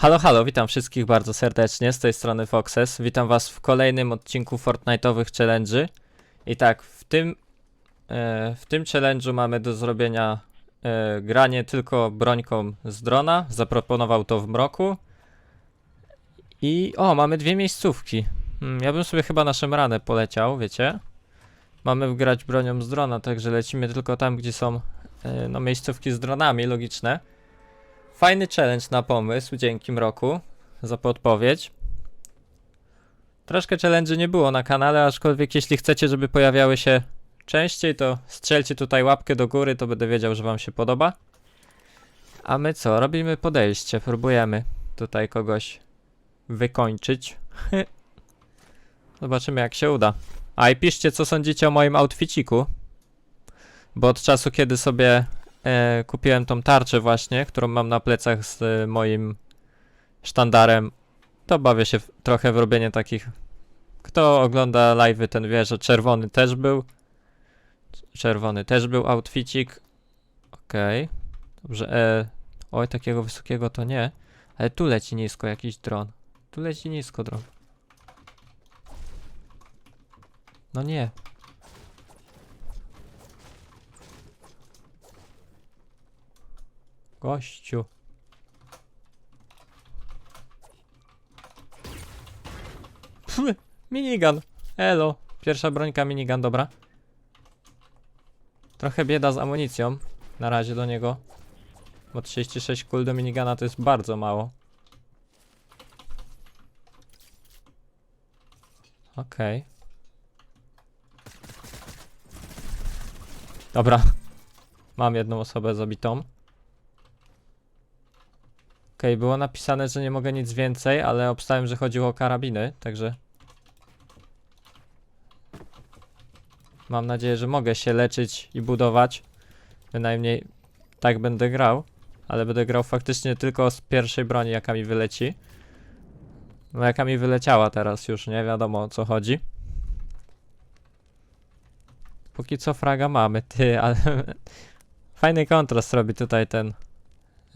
Halo, halo, witam wszystkich bardzo serdecznie, z tej strony Foxes. Witam was w kolejnym odcinku Fortnite'owych challenge'y. I tak, w tym, e, w tym challenge'u mamy do zrobienia e, granie tylko brońką z drona. Zaproponował to w mroku. I o, mamy dwie miejscówki. Hmm, ja bym sobie chyba na szemranę poleciał, wiecie? Mamy grać bronią z drona, także lecimy tylko tam, gdzie są e, no, miejscówki z dronami, logiczne. Fajny challenge na pomysł, dzięki Mroku za podpowiedź. Troszkę challenge nie było na kanale, aczkolwiek jeśli chcecie, żeby pojawiały się częściej, to strzelcie tutaj łapkę do góry, to będę wiedział, że wam się podoba. A my co? Robimy podejście, próbujemy tutaj kogoś wykończyć. Zobaczymy jak się uda. A i piszcie co sądzicie o moim outficiku. Bo od czasu kiedy sobie e, kupiłem tą tarczę właśnie, którą mam na plecach z e, moim sztandarem, to bawię się w, trochę w robienie takich. Kto ogląda live'y, ten wie, że czerwony też był. Czerwony też był outficik. Okej. Dobrze. E, oj, takiego wysokiego to nie. Ale tu leci nisko jakiś dron. Tu leci nisko dron. No nie. Gościu. Pff, minigun. Elo. Pierwsza brońka minigun, dobra. Trochę bieda z amunicją. Na razie do niego. Bo 36 kul do minigana to jest bardzo mało. Okej. Dobra. Mam jedną osobę zabitą. Okej, było napisane, że nie mogę nic więcej, ale obstałem, że chodziło o karabiny, także... Mam nadzieję, że mogę się leczyć i budować. Bynajmniej tak będę grał. Ale będę grał faktycznie tylko z pierwszej broni, jaka mi wyleci. No jaka mi wyleciała teraz już, nie wiadomo o co chodzi. Póki co fraga mamy, ty, ale... Fajny kontrast robi tutaj ten...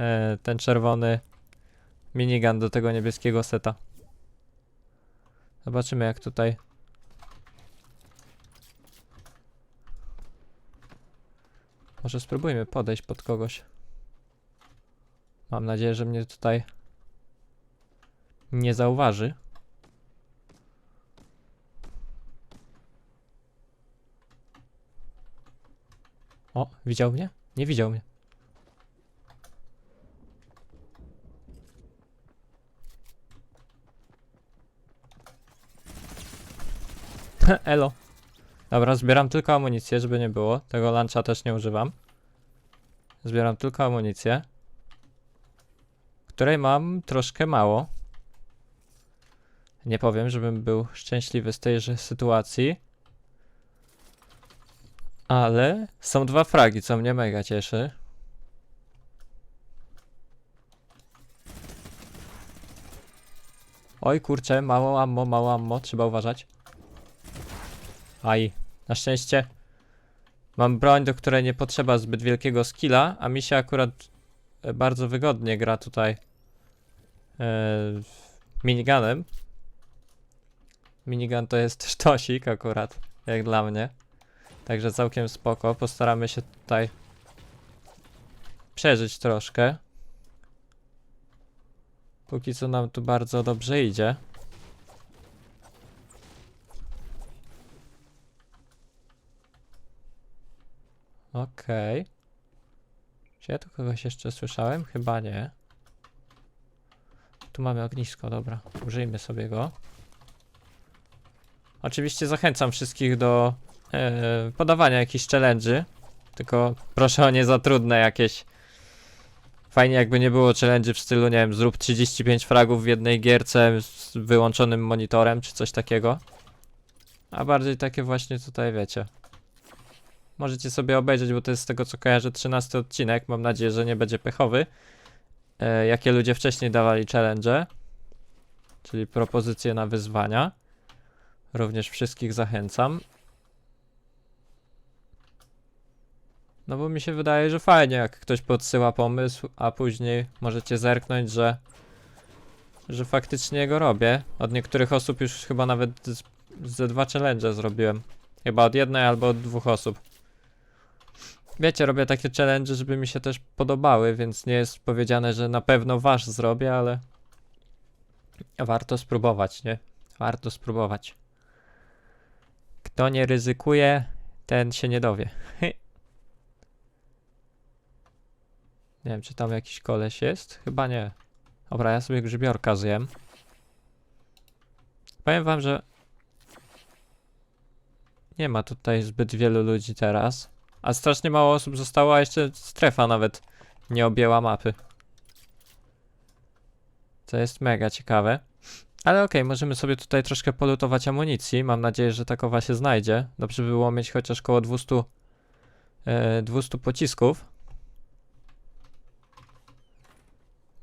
E, ten czerwony minigun do tego niebieskiego seta. Zobaczymy jak tutaj. Może spróbujmy podejść pod kogoś. Mam nadzieję, że mnie tutaj nie zauważy. O, widział mnie? Nie widział mnie. Elo. Dobra, zbieram tylko amunicję, żeby nie było. Tego luncha też nie używam. Zbieram tylko amunicję. Której mam troszkę mało. Nie powiem, żebym był szczęśliwy z tejże sytuacji. Ale są dwa fragi, co mnie mega cieszy. Oj kurczę, mało ammo, mało ammo, trzeba uważać. Aj, na szczęście mam broń, do której nie potrzeba zbyt wielkiego skilla, a mi się akurat e, bardzo wygodnie gra tutaj e, miniganem. Minigun to jest sztosik akurat, jak dla mnie. Także całkiem spoko. Postaramy się tutaj przeżyć troszkę. Póki co nam tu bardzo dobrze idzie. Okej. Czy ja tu kogoś jeszcze słyszałem? Chyba nie. Tu mamy ognisko, dobra. Użyjmy sobie go. Oczywiście zachęcam wszystkich do e, podawania jakichś challenge'y. Tylko proszę o nie za trudne jakieś. Fajnie jakby nie było challenge'y w stylu, nie wiem, zrób 35 fragów w jednej gierce z wyłączonym monitorem, czy coś takiego. A bardziej takie właśnie tutaj, wiecie. Możecie sobie obejrzeć, bo to jest z tego co kojarzę 13 odcinek. Mam nadzieję, że nie będzie pechowy. E, jakie ludzie wcześniej dawali challenge, czyli propozycje na wyzwania. Również wszystkich zachęcam. No bo mi się wydaje, że fajnie, jak ktoś podsyła pomysł, a później możecie zerknąć, że że faktycznie go robię. Od niektórych osób już chyba nawet z, ze dwa challenge zrobiłem. Chyba od jednej albo od dwóch osób. Wiecie, robię takie challenge, żeby mi się też podobały, więc nie jest powiedziane, że na pewno wasz zrobię, ale warto spróbować, nie? Warto spróbować. Kto nie ryzykuje, ten się nie dowie. nie wiem, czy tam jakiś koleś jest? Chyba nie. Dobra, ja sobie grzybiorka zjem. Powiem wam, że nie ma tutaj zbyt wielu ludzi teraz. A strasznie mało osób zostało, a jeszcze strefa nawet nie objęła mapy. Co jest mega ciekawe. Ale okej, możemy sobie tutaj troszkę polutować amunicji. Mam nadzieję, że takowa się znajdzie. Dobrze by było mieć chociaż koło 200, e, 200 pocisków.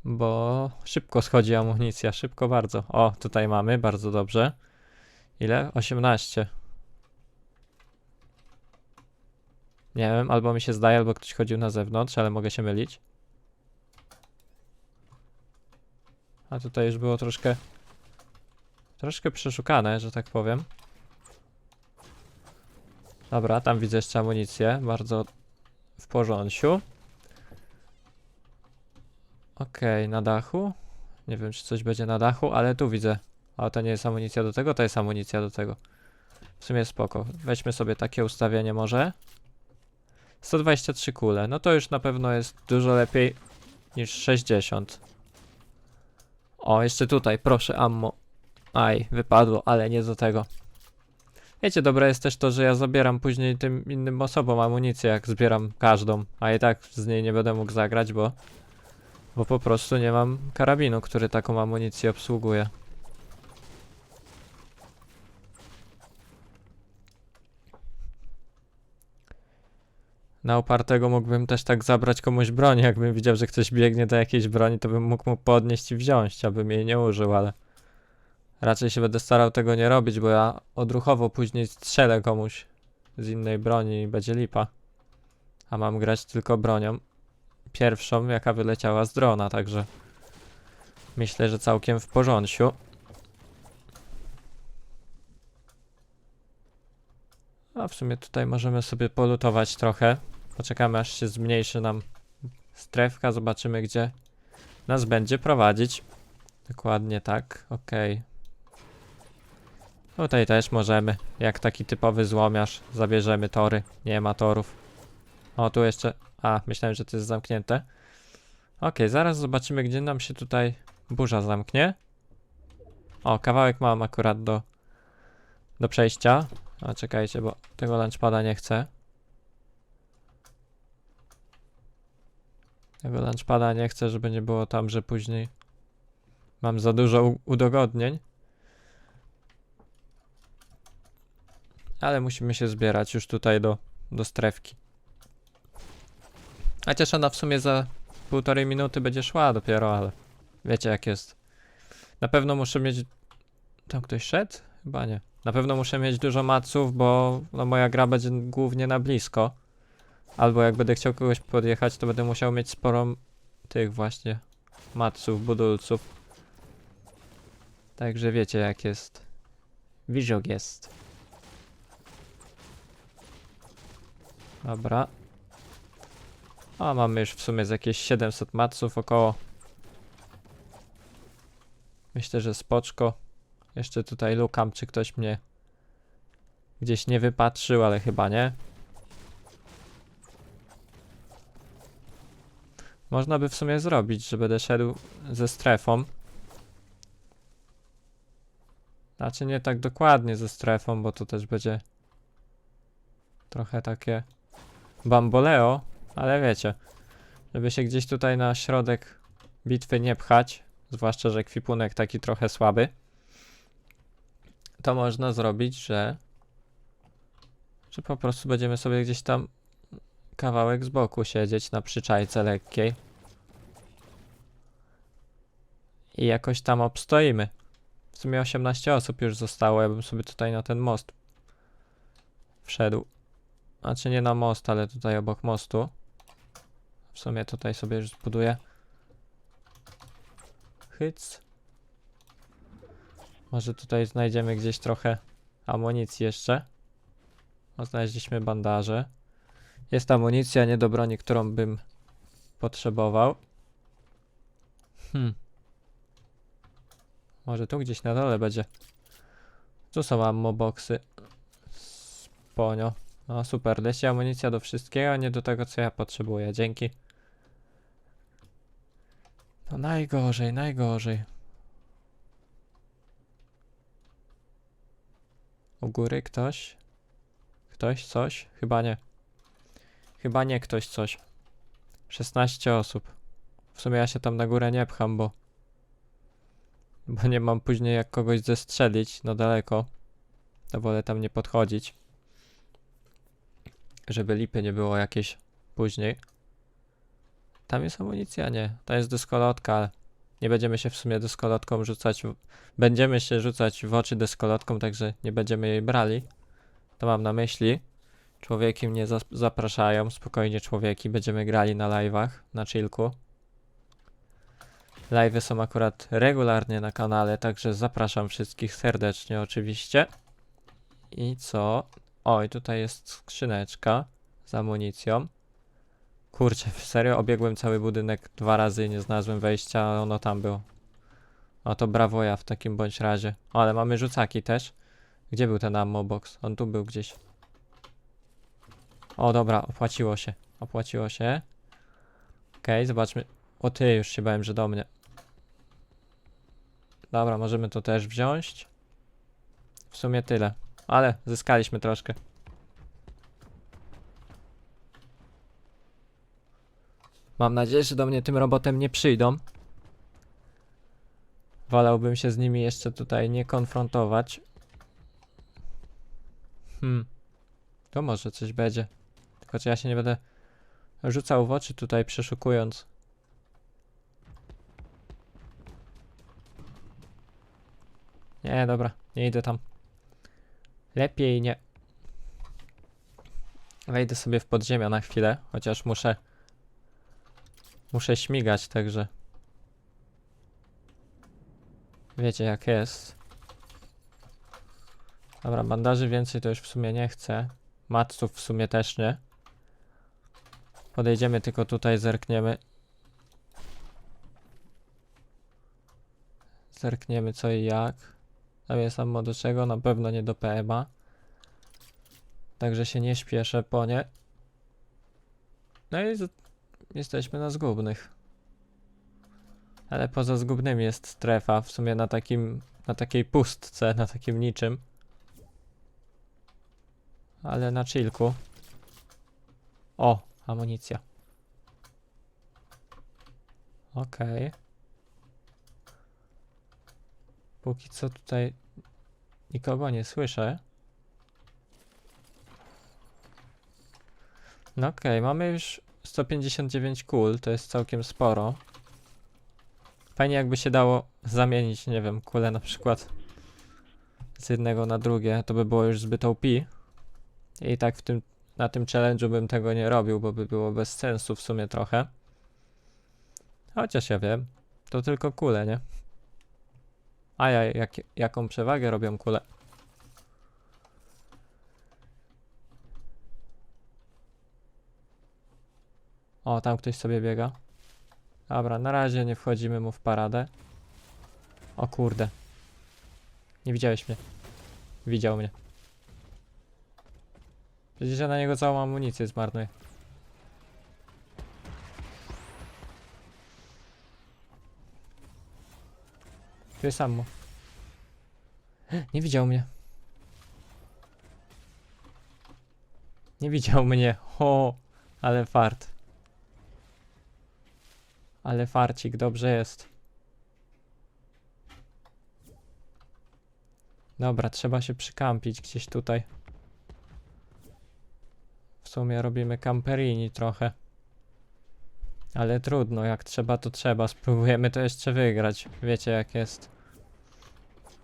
Bo szybko schodzi amunicja, szybko bardzo. O, tutaj mamy, bardzo dobrze. Ile? 18. Nie wiem, albo mi się zdaje, albo ktoś chodził na zewnątrz, ale mogę się mylić. A tutaj już było troszkę. Troszkę przeszukane, że tak powiem. Dobra, tam widzę jeszcze amunicję. Bardzo w porządku. Okej, na dachu. Nie wiem, czy coś będzie na dachu, ale tu widzę. A to nie jest amunicja do tego, to jest amunicja do tego. W sumie spoko. Weźmy sobie takie ustawienie może. 123 kule. No to już na pewno jest dużo lepiej niż 60. O, jeszcze tutaj, proszę, ammo. Aj, wypadło, ale nie do tego. Wiecie, dobre jest też to, że ja zabieram później tym innym osobom amunicję, jak zbieram każdą, a i tak z niej nie będę mógł zagrać, bo bo po prostu nie mam karabinu, który taką amunicję obsługuje. Na upartego mógłbym też tak zabrać komuś broń, jakbym widział, że ktoś biegnie do jakiejś broni, to bym mógł mu podnieść i wziąć, abym jej nie użył, ale raczej się będę starał tego nie robić, bo ja odruchowo później strzelę komuś z innej broni i będzie lipa. A mam grać tylko bronią pierwszą, jaka wyleciała z drona, także myślę, że całkiem w porządku. A w sumie tutaj możemy sobie polutować trochę. Poczekamy aż się zmniejszy nam strefka, zobaczymy gdzie nas będzie prowadzić. Dokładnie tak, ok. Tutaj też możemy, jak taki typowy złomiarz, zabierzemy tory, nie ma torów. O, tu jeszcze a, myślałem, że to jest zamknięte. Okej, zaraz zobaczymy, gdzie nam się tutaj burza zamknie. O, kawałek mam akurat do, do przejścia. A, czekajcie, bo tego lunchpada nie chcę. Tego lunchpada nie chcę, żeby nie było tam, że później mam za dużo udogodnień. Ale musimy się zbierać już tutaj do, do strefki. Chociaż ona w sumie za półtorej minuty będzie szła dopiero, ale wiecie jak jest. Na pewno muszę mieć... Tam ktoś szedł? Chyba nie. Na pewno muszę mieć dużo maców, bo no, moja gra będzie głównie na blisko. Albo jak będę chciał kogoś podjechać, to będę musiał mieć sporo tych właśnie maców, budulców. Także wiecie jak jest. Wiziok jest. Dobra. A mamy już w sumie z jakieś 700 maców około. Myślę, że spoczko. Jeszcze tutaj lukam, czy ktoś mnie gdzieś nie wypatrzył, ale chyba nie. Można by w sumie zrobić, że będę szedł ze strefą. Znaczy nie tak dokładnie ze strefą, bo to też będzie trochę takie bamboleo, ale wiecie, żeby się gdzieś tutaj na środek bitwy nie pchać, zwłaszcza, że kwipunek taki trochę słaby, to można zrobić, że że po prostu będziemy sobie gdzieś tam kawałek z boku siedzieć na przyczajce lekkiej i jakoś tam obstoimy. W sumie 18 osób już zostało, ja bym sobie tutaj na ten most wszedł. Znaczy nie na most, ale tutaj obok mostu. W sumie tutaj sobie już zbuduję. Hyc. Może tutaj znajdziemy gdzieś trochę amunicji jeszcze. O, znaleźliśmy bandaże. Jest amunicja nie do broni, którą bym potrzebował. Hmm. Może tu gdzieś na dole będzie. Tu są ammo boxy. Sponio. No super, leci amunicja do wszystkiego, nie do tego, co ja potrzebuję. Dzięki. No najgorzej, najgorzej. U góry ktoś? Ktoś coś? Chyba nie. Chyba nie ktoś coś. 16 osób. W sumie ja się tam na górę nie pcham, bo bo nie mam później jak kogoś zestrzelić no daleko. To wolę tam nie podchodzić. Żeby lipy nie było jakieś później. Tam jest amunicja, nie. To jest deskolotka, ale nie będziemy się w sumie deskolotką rzucać. W... Będziemy się rzucać w oczy deskolotką, także nie będziemy jej brali. To mam na myśli. Człowieki mnie zapraszają, spokojnie człowieki. Będziemy grali na live'ach, na chillku. Live'y są akurat regularnie na kanale, także zapraszam wszystkich serdecznie oczywiście. I co? Oj, tutaj jest skrzyneczka z amunicją. Kurczę, serio obiegłem cały budynek dwa razy i nie znalazłem wejścia, a ono tam było. O to brawo ja w takim bądź razie. O, ale mamy rzucaki też. Gdzie był ten ammo box? On tu był gdzieś. O, dobra, opłaciło się. Opłaciło się. Okej, zobaczmy. O ty, już się bałem, że do mnie. Dobra, możemy to też wziąć. W sumie tyle. Ale zyskaliśmy troszkę. Mam nadzieję, że do mnie tym robotem nie przyjdą. Wolałbym się z nimi jeszcze tutaj nie konfrontować. Hmm. To może coś będzie. Tylko ja się nie będę rzucał w oczy tutaj przeszukując. Nie, dobra, nie idę tam. Lepiej nie. Wejdę sobie w podziemia na chwilę, chociaż muszę. Muszę śmigać, także. Wiecie jak jest. Dobra, bandaży więcej to już w sumie nie chcę. Matców w sumie też nie. Podejdziemy tylko tutaj, zerkniemy. Zerkniemy co i jak. Tam jest ammo do czego? Na pewno nie do PMA. Także się nie śpieszę po nie. No i jesteśmy na zgubnych. Ale poza zgubnymi jest strefa, w sumie na takim, na takiej pustce, na takim niczym. Ale na chillku. O, amunicja. Okej. Póki co tutaj nikogo nie słyszę. No okej, mamy już 159 kul, to jest całkiem sporo. Fajnie jakby się dało zamienić, nie wiem, kule na przykład z jednego na drugie, to by było już zbyt OP. I tak w tym, na tym challenge'u bym tego nie robił, bo by było bez sensu w sumie trochę. Chociaż ja wiem, to tylko kule, nie? A ja, jak, jaką przewagę robią kule? O, tam ktoś sobie biega. Dobra, na razie nie wchodzimy mu w paradę. O kurde. Nie widziałeś mnie. Widział mnie. Przecież ja na niego całą amunicję zmarnuję. Tu jest ammo. Nie widział mnie. Nie widział mnie. O, ale fart. Ale farcik, dobrze jest. Dobra, trzeba się przykampić gdzieś tutaj. W sumie robimy camperini trochę. Ale trudno, jak trzeba to trzeba. Spróbujemy to jeszcze wygrać. Wiecie jak jest.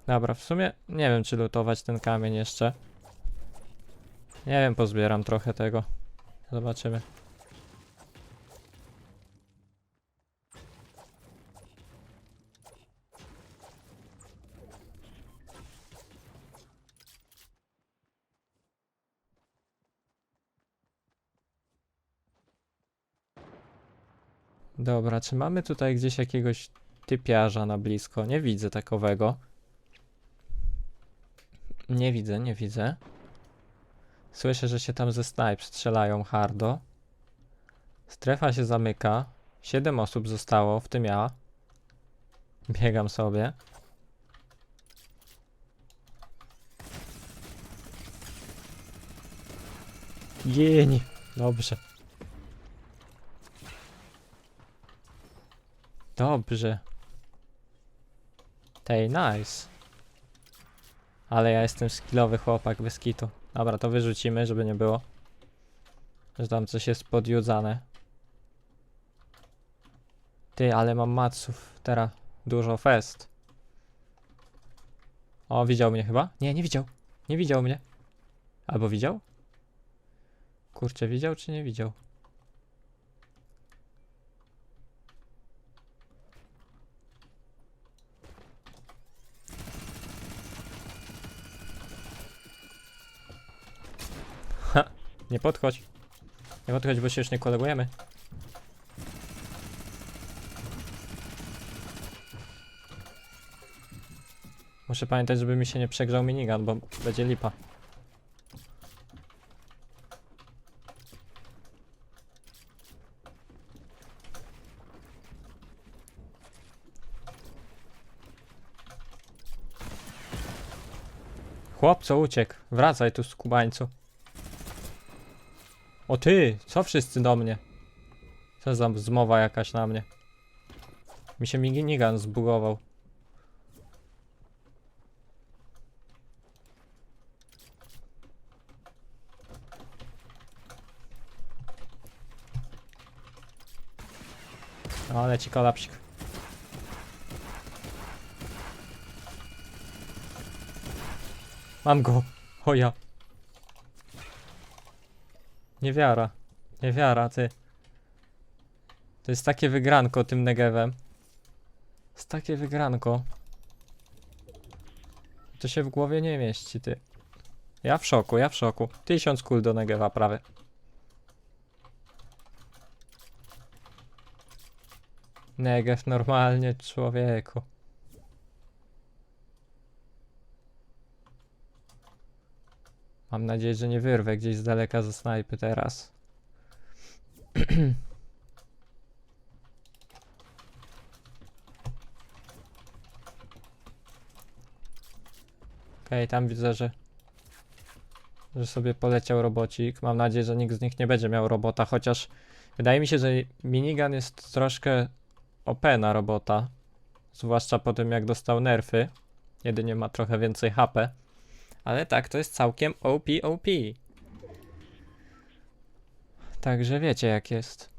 Dobra, w sumie nie wiem czy lutować ten kamień jeszcze. Nie wiem, pozbieram trochę tego. Zobaczymy. Dobra, czy mamy tutaj gdzieś jakiegoś typiarza na blisko? Nie widzę takowego. Nie widzę, nie widzę. Słyszę, że się tam ze snipe strzelają hardo. Strefa się zamyka. Siedem osób zostało, w tym ja. Biegam sobie. Gień. Dobrze. Dobrze. Tej, nice. Ale ja jestem skillowy chłopak bez kitu. Dobra, to wyrzucimy, żeby nie było. Że tam coś jest podjudzane. Ty, ale mam maców. Teraz dużo fest. O, widział mnie chyba? Nie, nie widział. Nie widział mnie. Albo widział? Kurczę, widział czy nie widział? Nie podchodź. Nie podchodź, bo się już nie kolegujemy. Muszę pamiętać, żeby mi się nie przegrzał minigun, bo będzie lipa. Chłopco, uciekł. Wracaj tu, skubańcu. O ty, co wszyscy do mnie? Co za zmowa jakaś na mnie? Mi się minigun zbugował. O, leci kolapsik. Mam go. O ja. Niewiara. Niewiara, ty. To jest takie wygranko tym negewem. Jest takie wygranko. To się w głowie nie mieści, ty. Ja w szoku, ja w szoku. Tysiąc kul do negewa prawie. Negew normalnie, człowieku. Mam nadzieję, że nie wyrwę gdzieś z daleka ze snajpy teraz. Okej, tam widzę, że że sobie poleciał robocik. Mam nadzieję, że nikt z nich nie będzie miał robota, chociaż wydaje mi się, że minigun jest troszkę OP na robota. Zwłaszcza po tym, jak dostał nerfy. Jedynie ma trochę więcej HP. Ale tak, to jest całkiem OP OP. Także wiecie jak jest.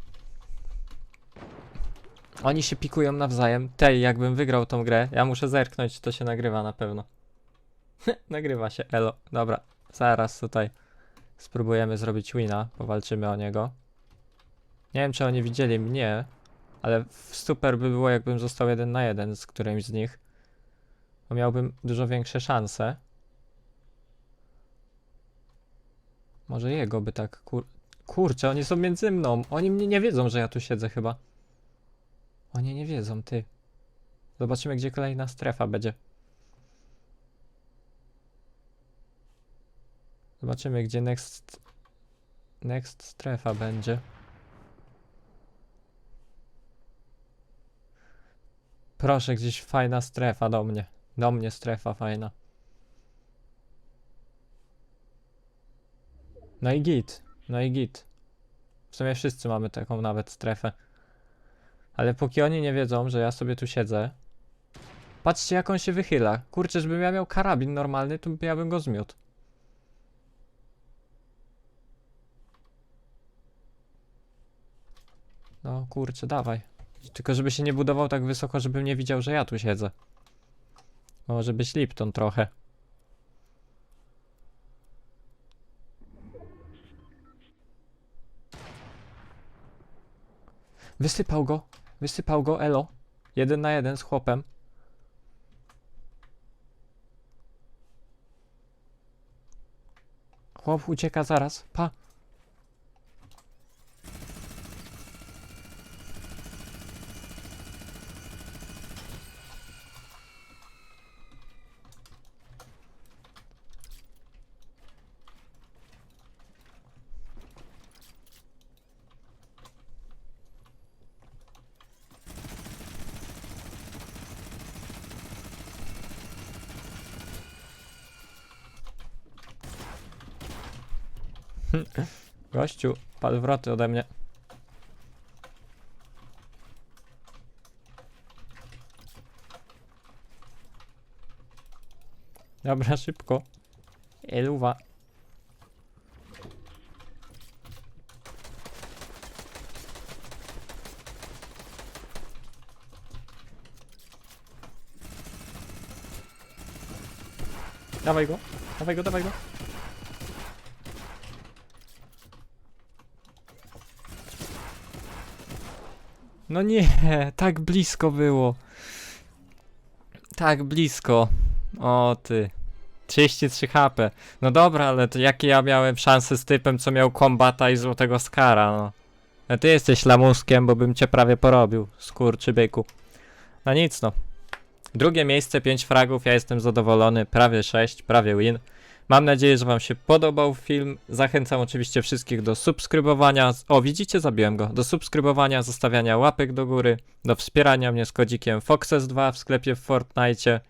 Oni się pikują nawzajem. Tej, jakbym wygrał tą grę, ja muszę zerknąć, to się nagrywa na pewno. nagrywa się, elo. Dobra, zaraz tutaj spróbujemy zrobić wina, powalczymy o niego. Nie wiem, czy oni widzieli mnie, ale super by było, jakbym został jeden na jeden z którymś z nich. Bo miałbym dużo większe szanse. Może jego by tak kur... Kurczę, oni są między mną. Oni mnie nie wiedzą, że ja tu siedzę chyba. Oni nie wiedzą, ty. Zobaczymy, gdzie kolejna strefa będzie. Zobaczymy, gdzie next... Next strefa będzie. Proszę, gdzieś fajna strefa do mnie. Do mnie strefa fajna. No i git. No i git. W sumie wszyscy mamy taką nawet strefę. Ale póki oni nie wiedzą, że ja sobie tu siedzę. Patrzcie jak on się wychyla. Kurczę, żebym ja miał karabin normalny, to ja bym go zmiótł. No kurczę, dawaj. Tylko żeby się nie budował tak wysoko, żebym nie widział, że ja tu siedzę. Może być Lipton trochę. Wysypał go. Wysypał go, elo. Jeden na jeden z chłopem. Chłop ucieka zaraz. Pa. Gościu, pal wroty ode mnie. Dobra, szybko. Eluwa. Dawaj go, dawaj go, dawaj go. No nie, tak blisko było. Tak blisko. O ty. 33 HP. No dobra, ale to jakie ja miałem szanse z typem, co miał kombata i złotego skara, no. A ty jesteś lamuskiem, bo bym cię prawie porobił, skurczy byku. No nic no. Drugie miejsce, 5 fragów, ja jestem zadowolony, prawie 6, prawie win. Mam nadzieję, że wam się podobał film. Zachęcam oczywiście wszystkich do subskrybowania. O, widzicie, zabiłem go. Do subskrybowania, zostawiania łapek do góry, do wspierania mnie z kodzikiem Foxes2 w sklepie w Fortnite.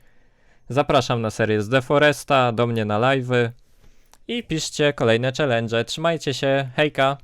Zapraszam na serię z Deforesta, do mnie na live'y i piszcie kolejne challenge. Trzymajcie się, hejka!